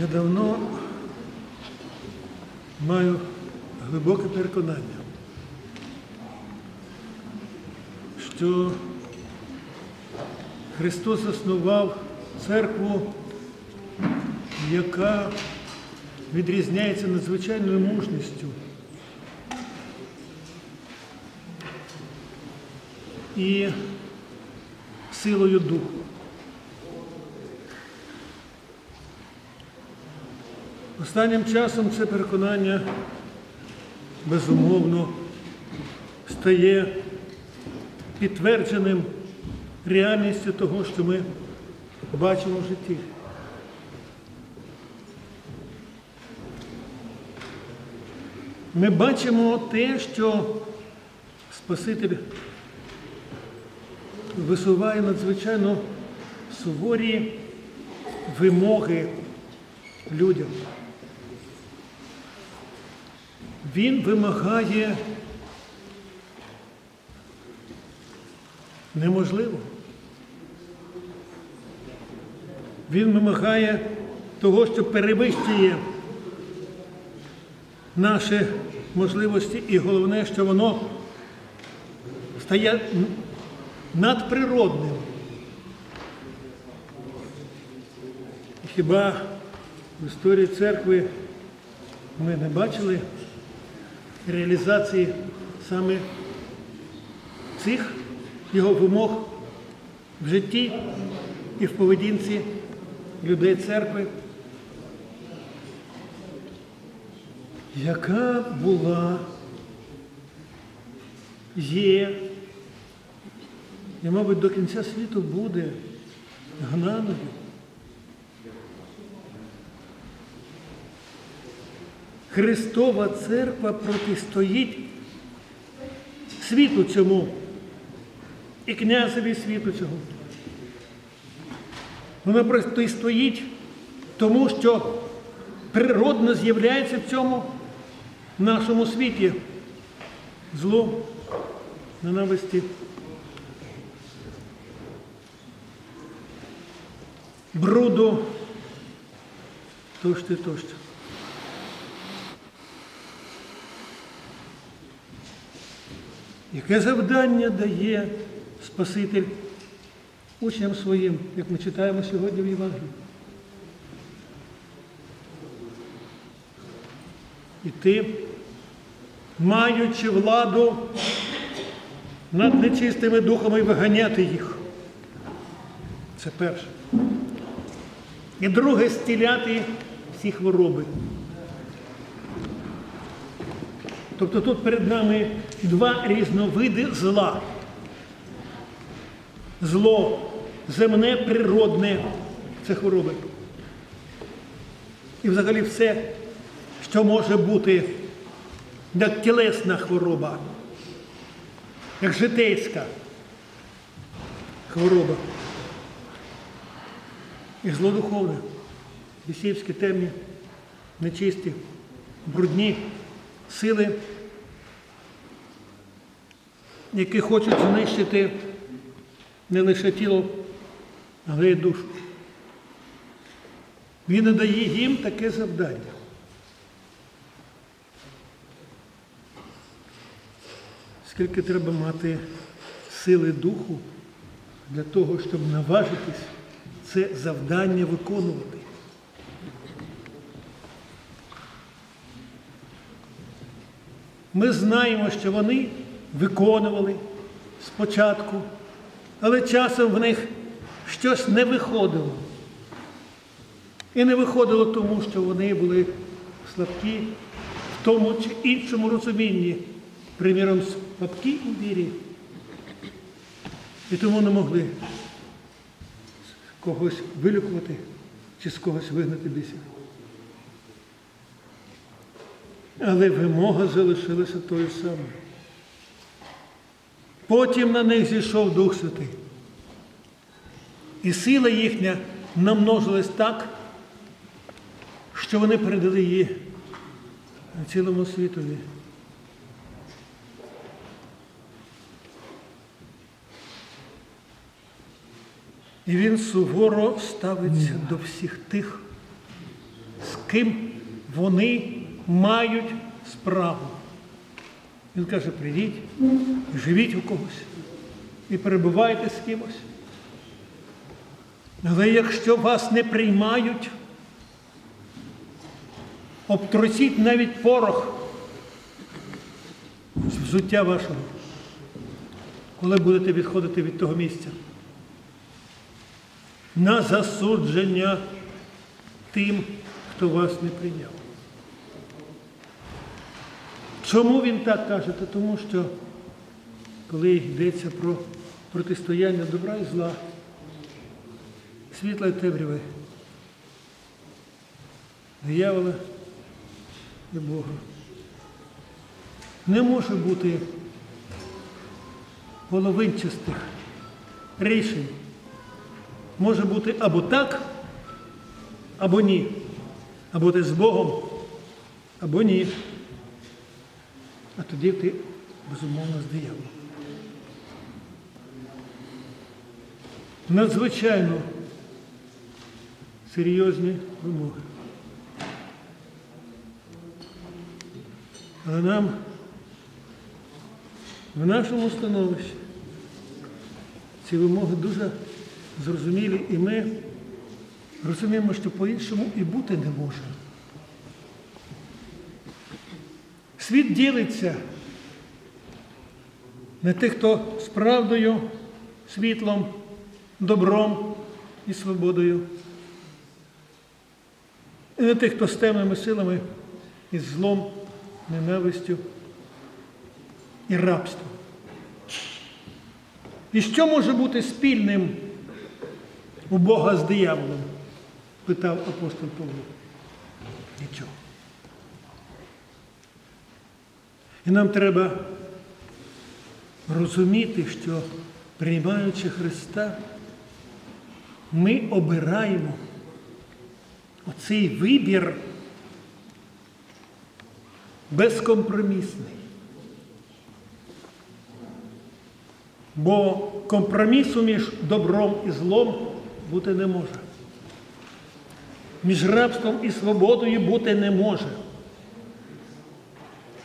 Я давно маю глибоке переконання, що Христос заснував церкву, яка відрізняється надзвичайною мужністю і силою духу. Останнім часом це переконання безумовно стає підтвердженим реальністю того, що ми бачимо в житті. Ми бачимо те, що Спаситель висуває надзвичайно суворі вимоги людям. Він вимагає неможливо. Він вимагає того, що перевищує наші можливості, і головне, що воно стає надприродним. Хіба в історії церкви ми не бачили реалізації саме цих його вимог в житті і в поведінці людей церкви, яка була, є і, мабуть, до кінця світу буде гнаною. Христова церква протистоїть світу цьому і князеві світу цього. Вона протистоїть тому, що природно з'являється в цьому нашому світі зло, ненависті, бруду тощо тощо. Яке завдання дає Спаситель учням своїм, як ми читаємо сьогодні в Євангелії? І ти, маючи владу над нечистими духами, виганяти їх. Це перше. І друге стіляти всі хвороби. Тобто тут перед нами два різновиди зла. Зло земне, природне це хвороби. І взагалі все, що може бути як тілесна хвороба, як житейська хвороба. І зло духовне, бісівські, темні, нечисті, брудні сили, які хочуть знищити не лише тіло, але й душу. Він надає їм таке завдання. Скільки треба мати сили духу для того, щоб наважитись це завдання виконувати. Ми знаємо, що вони виконували спочатку, але часом в них щось не виходило. І не виходило тому, що вони були слабкі в тому чи іншому розумінні, приміром, слабкі у вірі. І тому не могли когось вилікувати чи з когось вигнати бісів. Але вимога залишилася тою самою. Потім на них зійшов Дух Святий. І сила їхня намножилась так, що вони передали її цілому світові. І він суворо ставиться до всіх тих, з ким вони мають справу. Він каже, прийдіть, живіть у когось і перебувайте з кимось. Але якщо вас не приймають, обтрусіть навіть порох з взуття вашого, коли будете відходити від того місця. На засудження тим, хто вас не прийняв. Чому він так каже? Та тому що коли йдеться про протистояння добра і зла, світла і темряви, диявола і Бога. Не може бути половинчастих рішень. Може бути або так, або ні. Або ти з Богом, або ні. А тоді ти, безумовно, з дияволом. Надзвичайно серйозні вимоги. Але нам в нашому становищі ці вимоги дуже зрозумілі, і ми розуміємо, що по-іншому і бути не може. Світ ділиться на тих, хто з правдою, світлом, добром і свободою. І на тих, хто з темними силами і злом, ненавистю і рабством. І що може бути спільним у Бога з дияволом? питав апостол Павло. Нічого. І нам треба розуміти, що приймаючи Христа, ми обираємо оцей вибір безкомпромісний. Бо компромісу між добром і злом бути не може. Між рабством і свободою бути не може.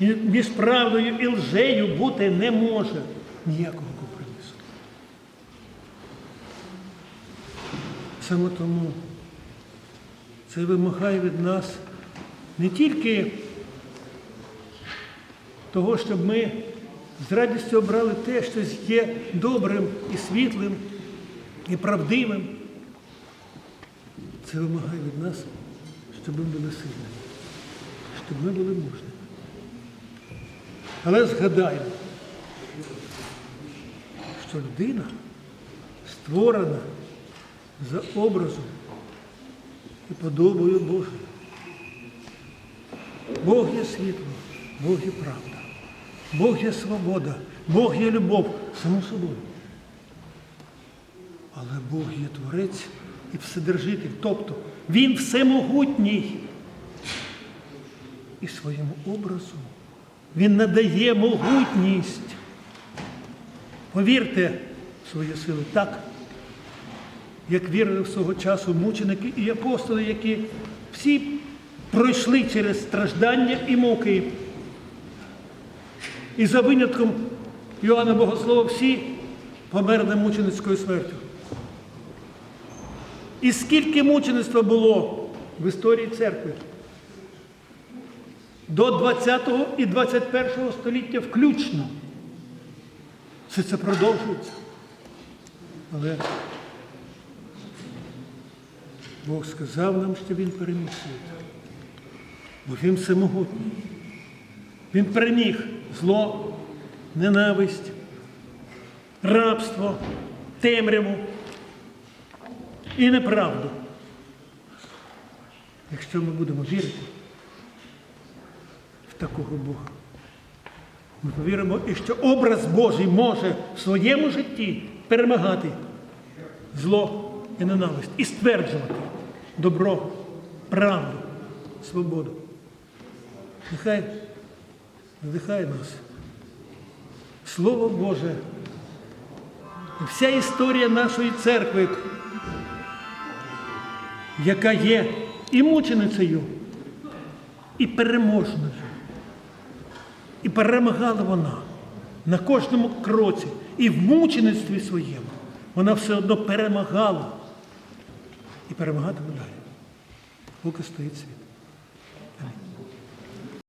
І Між правдою і лжею бути не може ніякого компромісу. Саме тому це вимагає від нас не тільки того, щоб ми з радістю обрали те, що є добрим і світлим, і правдивим. Це вимагає від нас, щоб ми були сильними, щоб ми були мужними. Але згадаємо, що людина створена за образом і подобою Божою. Бог є світло, Бог є правда. Бог є свобода, Бог є любов, само собою. Але Бог є Творець і Вседержитель. Тобто Він всемогутній. І своєму образу Він надає могутність. Повірте в свої сили так, як вірили в свого часу мученики і апостоли, які всі пройшли через страждання і муки. І за винятком Йоанна Богослова всі померли мученицькою смертю. І скільки мучеництва було в історії церкви? До 20 і 21 століття включно. Все це продовжується. Але Бог сказав нам, що Він переміг світ. Бо Він всемогутній. Він переміг зло, ненависть, рабство, темряву і неправду. Якщо ми будемо вірити такого Бога, ми повіримо, і що образ Божий може в своєму житті перемагати зло і ненависть і стверджувати добро, правду, свободу. Нехай надихає нас. Слово Боже, і вся історія нашої церкви, яка є і мученицею, і переможною. І перемагала вона на кожному кроці. І в мучеництві своєму вона все одно перемагала. І перемагатиме далі. Поки стоїть світ.